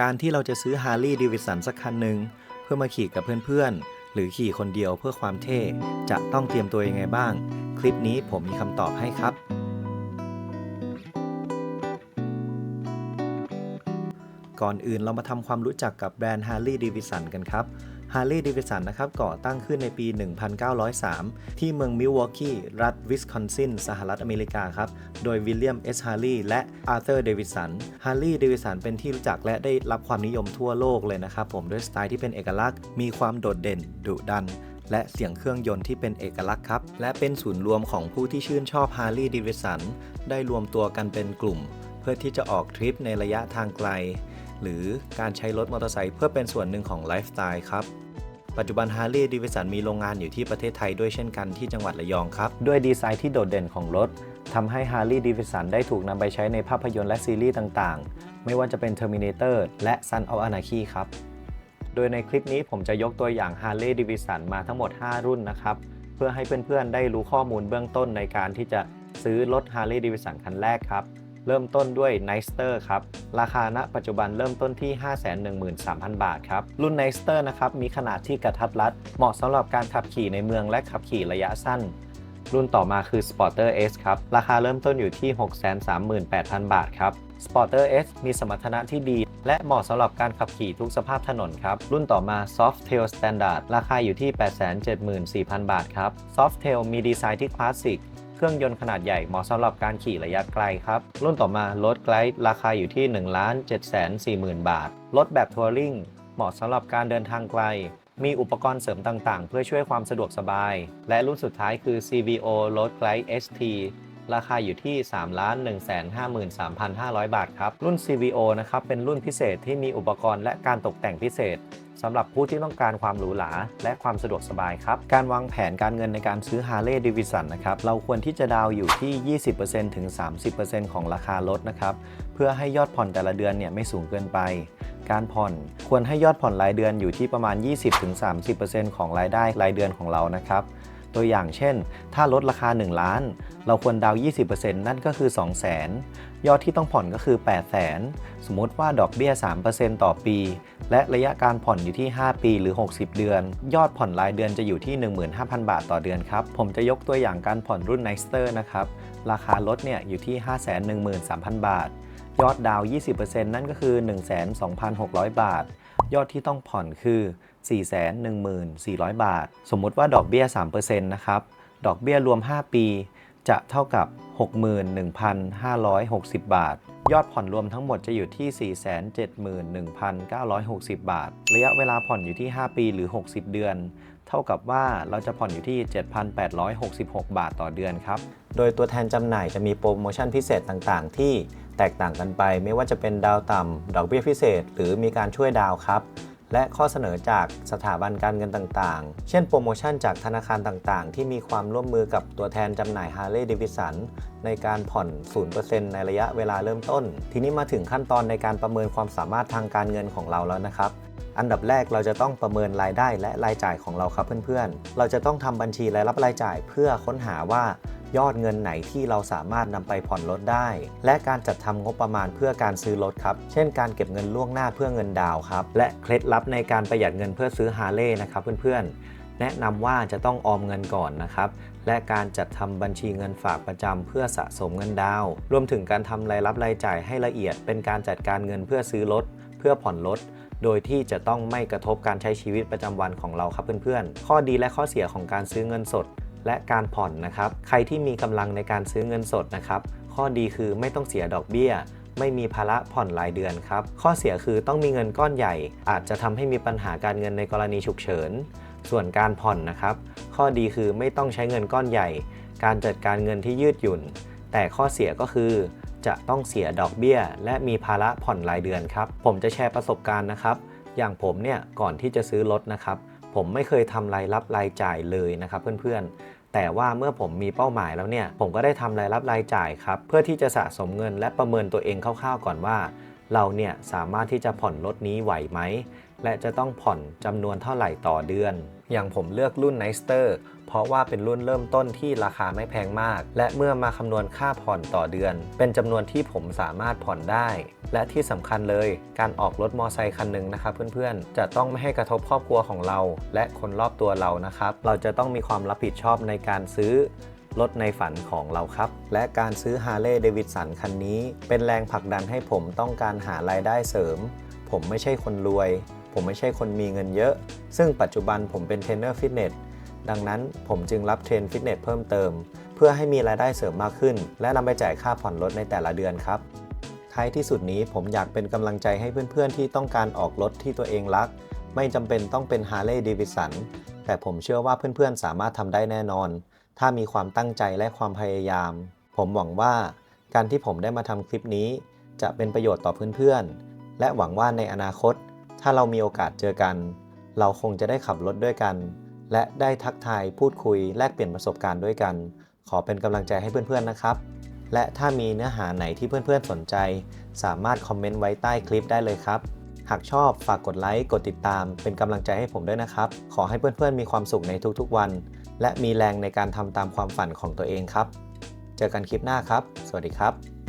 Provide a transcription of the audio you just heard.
การที่เราจะซื้อ Harley Davidson สักคันหนึ่งเพื่อมาขี่กับเพื่อนๆ หรือขี่คนเดียวเพื่อความเท่ จะต้องเตรียมตัวยังไงบ้าง คลิปนี้ผมมีคำตอบให้ครับ ก่อนอื่นเรามาทำความรู้จักกับแบรนด์ Harley Davidson กันครับ Harley Davidson นนะครับก่อตั้งขึ้นในปี 1903 ที่เมืองมิลวอกกี้รัฐวิสคอนซินสหรัฐอเมริกาครับ โดยวิลเลียมเอสฮาร์ลีย์และอาร์เธอร์เดวิสันฮาร์ลีย์เดวิสันเป็นที่รู้จักและได้รับความนิยมทั่วโลกเลยนะครับผมด้วยสไตล์ที่เป็นเอกลักษณ์มีความโดดเด่นดุดันและเสียงเครื่องยนต์ที่เป็นเอกลักษณ์ครับ และเป็นศูนย์รวมของผู้ที่ชื่นชอบ Harley Davidson ได้รวมตัวกันเป็นกลุ่ม เพื่อที่จะออกทริปในระยะทางไกล หรือการใช้รถมอเตอร์ไซค์เพื่อเป็นส่วนหนึ่งของไลฟ์สไตล์ครับ ปัจจุบัน Harley Davidson มีโรงงานอยู่ที่ประเทศไทยด้วยเช่นกันที่จังหวัดระยองครับ ด้วยดีไซน์ที่โดดเด่นของรถทำให้ Harley Davidson ได้ถูกนำไปใช้ในภาพยนตร์และซีรีส์ต่างๆ ไม่ว่าจะเป็น Terminator และ Son of Anarchy ครับ โดยในคลิปนี้ผมจะยกตัวอย่าง Harley Davidson มาทั้งหมด 5 รุ่นนะครับ เพื่อให้เพื่อนๆ ได้รู้ข้อมูลเบื้องต้นในการที่จะซื้อรถ Harley Davidson คันแรกครับ เริ่มต้นด้วย n i s t e r ครับ ราคาณปัจจุบันเริ่มต้นที่ 513,000 บาทครับ รุ่น n i s t e r นะครับ มีขนาดที่กระทัดรัด เหมาะสำหรับการขับขี่ในเมืองและขับขี่ระยะสั้น รุ่นต่อมาคือ Sporter S ครับ ราคาเริ่มต้นอยู่ที่ 638,000 บาทครับ Sporter S มีสมรรถนะที่ดี และเหมาะสำหรับการขับขี่ทุกสภาพถนนครับ รุ่นต่อมา Softail Standard ราคาอยู่ที่ 874,000 บาทครับ Softail มีดีไซน์ที่คลาสสิก เครื่องยนต์ขนาดใหญ่เหมาะสำหรับการขี่ระยะไกลครับ รุ่นต่อมารถไกด์ราคาอยู่ที่ 1 7 4 0 0 0 0 บาท รถแบบทัวริงเหมาะสำหรับการเดินทางไกล มีอุปกรณ์เสริมต่างๆ เพื่อช่วยความสะดวกสบาย และรุ่นสุดท้ายคือ CVO Road Glide ST ราคาอยู่ที่ 3 1 5 3 5 0 0 บาทครับ รุ่น CVO นะครับ เป็นรุ่นพิเศษที่มีอุปกรณ์และการตกแต่งพิเศษสำหรับผู้ที่ต้องการความหรูหราและความสะดวกสบายครับ การวางแผนการเงินในการซื้อ Harley Davidson นะครับ เราควรที่จะดาวอยู่ที่ 20%ถึง 30%ของราคารถนะครับ เพื่อให้ยอดผ่อนแต่ละเดือนเนี่ยไม่สูงเกินไป การผ่อนควรให้ยอดผ่อนรายเดือนอยู่ที่ประมาณ 20-30%ของรายได้รายเดือนของเรานะครับ ตัวอย่างเช่น ถ้าลดราคา 1 ล้าน เราควรดาวน์20%นั่นก็คือ 2 0 0 0 0 0 ยอดที่ต้องผ่อนก็คือ 8 0 0 0 0 0 สมมติว่าดอกเบี้ย 3%ต่อปี และระยะการผ่อนอยู่ที่ 5 ปีหรือ 60 เดือน ยอดผ่อนรายเดือนจะอยู่ที่ 15,000 บาทต่อเดือนครับ ผมจะยกตัวอย่างการผ่อนรุ่น n i s t e r นะครับ ราคารถเนี่ยอยู่ที่ 513,000 บาท ยอดดาวน์20%นั่นก็คือ 12,600 บาท ยอดที่ต้องผ่อนคือ 414,000 บาท สมมุติว่าดอกเบี้ย 3%นะครับ ดอกเบี้ยรวม 5 ปี จะเท่ากับ 61,560 บาทยอดผ่อนรวมทั้งหมดจะอยู่ที่ 471,960 บาท ระยะเวลาผ่อนอยู่ที่ 5 ปีหรือ 60 เดือน เท่ากับว่าเราจะผ่อนอยู่ที่ 7,866 บาทต่อเดือนครับ โดยตัวแทนจำหน่ายจะมีโปรโมชั่นพิเศษต่างๆ ที่แตกต่างกันไป ไม่ว่าจะเป็นดาวต่ำ ดอกเบี้ยพิเศษ หรือมีการช่วยดาวครับ และข้อเสนอจากสถาบันการเงินต่างๆ เช่นโปรโมชั่นจากธนาคารต่างๆ ที่มีความร่วมมือกับตัวแทนจำหน่าย Harley Davidson ในการผ่อน 0%ในระยะเวลาเริ่มต้น ทีนี้มาถึงขั้นตอนในการประเมินความสามารถทางการเงินของเราแล้วนะครับ อันดับแรกเราจะต้องประเมินรายได้และรายจ่ายของเราครับเพื่อนๆ เราจะต้องทำบัญชีรายรับรายจ่ายเพื่อค้นหาว่ายอดเงินไหนที่เราสามารถนำไปผ่อนรถได้ และการจัดทำงบประมาณเพื่อการซื้อรถครับ เช่นการเก็บเงินล่วงหน้าเพื่อเงินดาวครับ และเคล็ดลับในการประหยัดเงินเพื่อซื้อฮาร์เลย์นะครับเพื่อนๆ แนะนำว่าจะต้องออมเงินก่อนนะครับ และการจัดทำบัญชีเงินฝากประจำเพื่อสะสมเงินดาว รวมถึงการทำรายรับรายจ่ายให้ละเอียด เป็นการจัดการเงินเพื่อซื้อรถ เพื่อผ่อนรถ โดยที่จะต้องไม่กระทบการใช้ชีวิตประจำวันของเราครับเพื่อนๆ ข้อดีและข้อเสียของการซื้อเงินสด และการผ่อนนะครับ ใครที่มีกำลังในการซื้อเงินสดนะครับ ข้อดีคือไม่ต้องเสียดอกเบี้ยไม่มีภาระผ่อนรายเดือนครับ ข้อเสียคือต้องมีเงินก้อนใหญ่ อาจจะทำให้มีปัญหาการเงินในกรณีฉุกเฉิน ส่วนการผ่อนนะครับ ข้อดีคือไม่ต้องใช้เงินก้อนใหญ่ การจัดการเงินที่ยืดหยุ่น แต่ข้อเสียก็คือ จะต้องเสียดอกเบี้ย และมีภาระผ่อนรายเดือนครับ ผมจะแชร์ประสบการณ์นะครับ อย่างผมเนี่ยก่อนที่จะซื้อรถนะครับ ผมไม่เคยทำรายรับรายจ่ายเลยนะครับเพื่อนๆ แต่ว่าเมื่อผมมีเป้าหมายแล้วเนี่ย ผมก็ได้ทำรายรับรายจ่ายครับ เพื่อที่จะสะสมเงินและประเมินตัวเองคร่าวๆก่อนว่า เราเนี่ยสามารถที่จะผ่อนรถนี้ไหวไหม และจะต้องผ่อนจำนวนเท่าไหร่ต่อเดือน อย่างผมเลือกรุ่น n i s t e r เพราะว่าเป็นรุ่นเริ่มต้นที่ราคาไม่แพงมาก และเมื่อมาคำนวณค่าผ่อนต่อเดือน เป็นจำนวนที่ผมสามารถผ่อนได้ และที่สำคัญเลย การออกรถมอไซค์คันหนึ่งนะครับเพื่อนๆ จะต้องไม่ให้กระทบครอบครัวของเรา และคนรอบตัวเรานะครับ เราจะต้องมีความรับผิดชอบในการซื้อรถในฝันของเราครับ และการซื้อ Harley Davidson คันนี้ เป็นแรงผลักดันให้ผมต้องการหารายได้เสริม ผมไม่ใช่คนรวย ผมไม่ใช่คนมีเงินเยอะ ซึ่งปัจจุบันผมเป็นเทรนเนอร์ฟิตเนสดังนั้นผมจึงรับเทรนฟิตเนสเพิ่มเติม เพื่อให้มีรายได้เสริมมากขึ้น และนำไปจ่ายค่าผ่อนรถในแต่ละเดือนครับท้ายที่สุดนี้ผมอยากเป็นกำลังใจให้เพื่อนๆ ที่ต้องการออกรถที่ตัวเองรัก ไม่จำเป็นต้องเป็น Harley Davidson แต่ผมเชื่อว่าเพื่อนๆ สามารถทำได้แน่นอน ถ้ามีความตั้งใจและความพยายาม ผมหวังว่าการที่ผมได้มาทำคลิปนี้ จะเป็นประโยชน์ต่อเพื่อนๆ และหวังว่าในอนาคต ถ้าเรามีโอกาสเจอกัน เราคงจะได้ขับรถด้วยกัน และได้ทักทายพูดคุยแลกเปลี่ยนประสบการณ์ด้วยกัน ขอเป็นกำลังใจให้เพื่อนๆนะครับ และถ้ามีเนื้อหาไหนที่เพื่อนๆสนใจ สามารถคอมเมนต์ไว้ใต้คลิปได้เลยครับ หากชอบฝากกดไลค์กดติดตาม เป็นกำลังใจให้ผมด้วยนะครับ ขอให้เพื่อนๆมีความสุขในทุกๆวัน และมีแรงในการทำตามความฝันของตัวเองครับ เจอกันคลิปหน้าครับ สวัสดีครับ